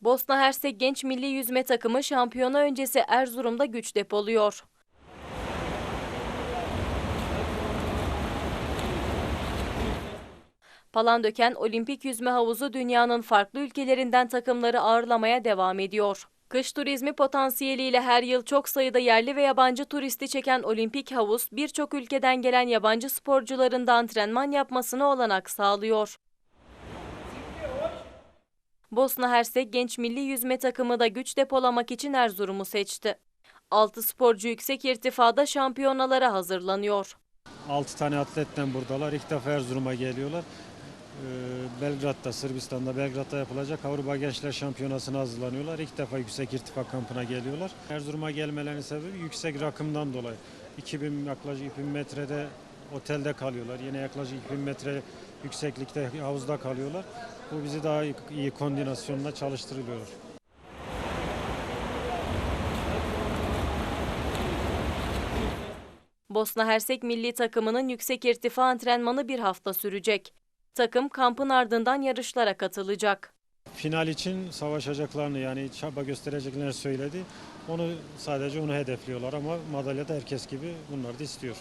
Bosna Hersek Genç Milli Yüzme takımı şampiyona öncesi Erzurum'da güç depoluyor. Palandöken Olimpik Yüzme Havuzu dünyanın farklı ülkelerinden takımları ağırlamaya devam ediyor. Kış turizmi potansiyeliyle her yıl çok sayıda yerli ve yabancı turisti çeken Olimpik Havuz, birçok ülkeden gelen yabancı sporcuların da antrenman yapmasına olanak sağlıyor. Bosna Hersek Genç Milli Yüzme takımı da güç depolamak için Erzurum'u seçti. 6 sporcu yüksek irtifada şampiyonalara hazırlanıyor. 6 tane atletten buradalar. İlk defa Erzurum'a geliyorlar. Ee, Belgrad'da, Sırbistan'da, Belgrad'da yapılacak Avrupa Gençler Şampiyonası'na hazırlanıyorlar. İlk defa yüksek irtifa kampına geliyorlar. Erzurum'a gelmelerinin sebebi yüksek rakımdan dolayı. 2000 yaklaşık 2000 metrede otelde kalıyorlar. Yine yaklaşık 2000 metre yükseklikte havuzda kalıyorlar. Bu bizi daha iyi, koordinasyonla çalıştırılıyor. Bosna Hersek milli takımının yüksek irtifa antrenmanı bir hafta sürecek. Takım kampın ardından yarışlara katılacak. Final için savaşacaklarını yani çaba göstereceklerini söyledi. Onu sadece onu hedefliyorlar ama madalya da herkes gibi bunlar da istiyor.